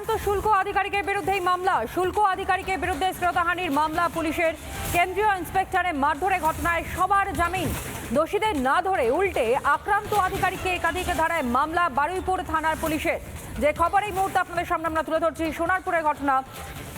আক্রান্ত শুল্ক আধিকারিকের বিরুদ্ধেই মামলা। শুল্ক আধিকারিকের বিরুদ্ধে শ্রোতাহানির মামলা পুলিশের। কেন্দ্রীয় ইন্সপেক্টরের মারধরে ঘটনায় সবার জামিন। দোষীদের না ধরে উল্টে আক্রান্ত আধিকারিককে একাধিক ধারায় মামলা বারুইপুর থানার পুলিশের। যে খবর এই মুহূর্তে আপনাদের সামনে আমরা তুলে ধরছি, সোনারপুরের ঘটনা।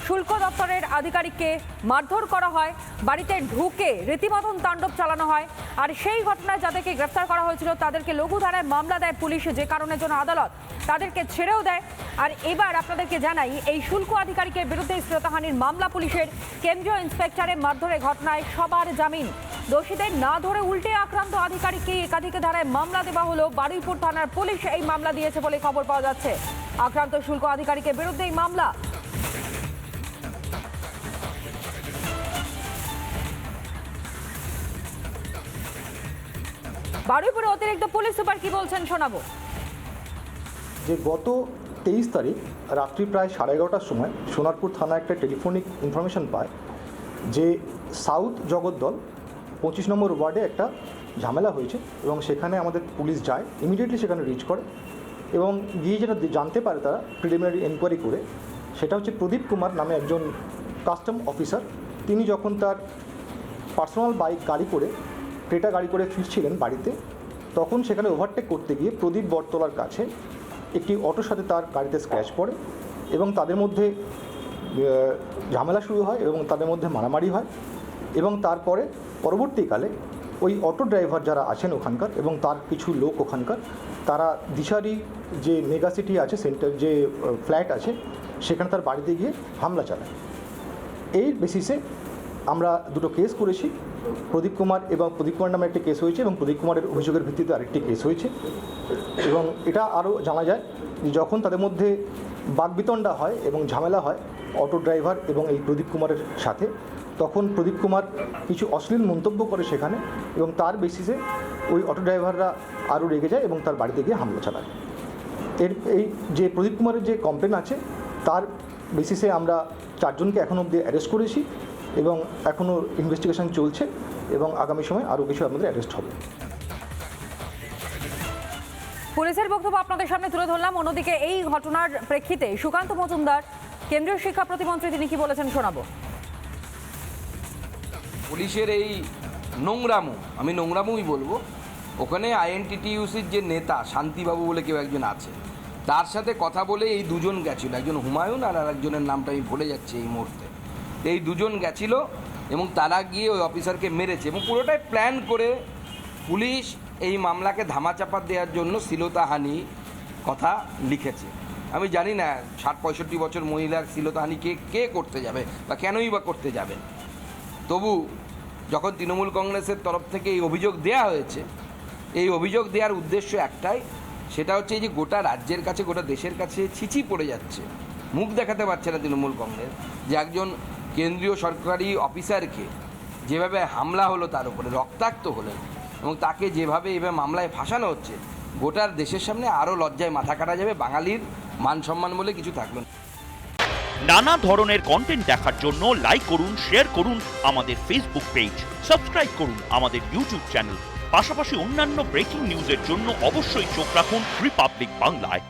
শুল্ক দপ্তরের আধিকারিককে মারধর করা হয়, বাড়িতে ঢুকে রীতিমতন তাণ্ডব চালানো হয়, আর সেই ঘটনায় যাদেরকে গ্রেফতার করা হয়েছিল তাদেরকে লঘু ধারায় মামলা দেয় পুলিশ যে কারণের জন্য আদালত, তাদেরকে ছেড়েও দেয়। আর এবার আপনাদেরকে জানাই, এই শুল্ক আধিকারিকের বিরুদ্ধে শ্রোতাহানির মামলা পুলিশের কেন্দ্রীয় ইন্সপেক্টরের মারধরে ঘটনায় সবার জামিন। দোষীদের না ধরে উল্টে আক্রান্ত আধিকারিককে একাধিক ধারায় মামলা দেওয়া হলো। বারুইপুর থানার পুলিশ এই মামলা দিয়েছে বলে খবর পাওয়া যাচ্ছে। আক্রান্ত শুল্ক আধিকারিকের বিরুদ্ধে এই মামলা বারুইপুরে অতিরিক্ত পুলিশ সুপার কি বলছেন শোনাবো। যে গত তেইশ তারিখ রাত্রি প্রায় সাড়ে এগারোটার সময় সোনারপুর থানা একটা টেলিফোনিক ইনফরমেশন পায় যে সাউথ জগদ্দল পঁচিশ নম্বর ওয়ার্ডে একটা ঝামেলা হয়েছে এবং সেখানে আমাদের পুলিশ যায় ইমিডিয়েটলি সেখানে রিচ করে এবং গিয়ে যেটা জানতে পারে তারা প্রিলিমিনারি এনকোয়ারি করে, সেটা হচ্ছে প্রদীপ কুমার নামে একজন কাস্টম অফিসার তিনি যখন তার পার্সোনাল বাইক গাড়ি করে ক্রেটা গাড়ি করে ফিরছিলেন বাড়িতে, তখন সেখানে ওভারটেক করতে গিয়ে প্রদীপ বটতলার কাছে একটি অটোর সাথে তার গাড়িতে স্ক্র্যাচ পড়ে এবং তাদের মধ্যে ঝামেলা শুরু হয় এবং তাদের মধ্যে মারামারি হয় এবং তারপরে পরবর্তীকালে ওই অটো ড্রাইভার যারা আছেন ওখানকার এবং তার কিছু লোক ওখানকার, তারা দিশারি যে মেগা সিটি আছে সেন্টার যে ফ্ল্যাট আছে, সেখানে তার বাড়িতে গিয়ে হামলা চালায়। এই বেসিসে আমরা দুটো কেস করেছি। প্রদীপ কুমার এবং প্রদীপ কুমার নামে একটি কেস হয়েছে এবং প্রদীপ কুমারের অভিযোগের ভিত্তিতে আরেকটি কেস হয়েছে। এবং এটা আরও জানা যায় যে যখন তাদের মধ্যে বাগবিতণ্ডা হয় এবং ঝামেলা হয় অটো ড্রাইভার এবং এই প্রদীপ কুমারের সাথে, তখন প্রদীপ কুমার কিছু অশ্লীল মন্তব্য করে সেখানে এবং তার বেসিসে ওই অটো ড্রাইভাররা আরও রেগে যায় এবং তার বাড়িতে গিয়ে হামলা চালায়। এর এই যে প্রদীপ কুমারের যে কমপ্লেন আছে, তার বেসিসে আমরা চারজনকে এখন অবধি অ্যারেস্ট করেছি এবং এখনও ইনভেস্টিগেশন চলছে এবং আগামী সময় আরও কিছু আমাদের অ্যারেস্ট হবে। পুলিশের বক্তব্য আপনাদের সামনে তুলে ধরলাম। অন্যদিকে এই ঘটনার প্রেক্ষিতে সুকান্ত মজুমদার কেন্দ্রীয় শিক্ষা প্রতিমন্ত্রী তিনি কি বলেছেন শোনাবো? পুলিশের এই নোংরামু আমি নোংরামুই বলব ওখানে আইএনটিটিউসির যে নেতা শান্তিবাবু বলে কেউ একজন আছে তার সাথে কথা বলে এই দুজন গেছিল একজন হুমায়ুন আর আরেকজনের নামটা আমি ভুলে যাচ্ছি এই মুহূর্তে। এই দুজন গেছিল এবং তারা গিয়ে ওই অফিসারকে মেরেছে এবং পুরোটাই প্ল্যান করে পুলিশ এই মামলাকে ধামাচাপা দেওয়ার জন্য শ্লীলতাহানি কথা লিখেছে। আমি জানি না, ষাট পঁয়ষট্টি বছর মহিলার শ্লীলতাহানি কে কে করতে যাবে বা কেনই বা করতে যাবে। তবু যখন তৃণমূল কংগ্রেসের তরফ থেকে এই অভিযোগ দেয়া হয়েছে, এই অভিযোগ দেওয়ার উদ্দেশ্য একটাই, সেটা হচ্ছে এই যে গোটা রাজ্যের কাছে, গোটা দেশের কাছে ছিচি পড়ে যাচ্ছে। মুখ দেখাতে পারছে না তৃণমূল কংগ্রেস যে একজন কেন্দ্রীয় সরকারি অফিসারকে যেভাবে হামলা হলো তার উপরে, রক্তাক্ত হলেন এবং তাকে যেভাবে এভাবে মামলায় ফাঁসানো হচ্ছে গোটার দেশের সামনে আরও লজ্জায় মাথা কাটা যাবে বাঙালির মান সম্মান বলে কিছু থাকল না। নানা ধরনের কন্টেন্ট দেখার জন্য লাইক করুন শেয়ার করুন আমাদের ফেসবুক পেজ সাবস্ক্রাইব করুন আমাদের ইউটিউব চ্যানেল পাশাপাশি অন্যান্য ব্রেকিং নিউজের জন্য অবশ্যই চোখ রাখুন রিপাবলিক বাংলায়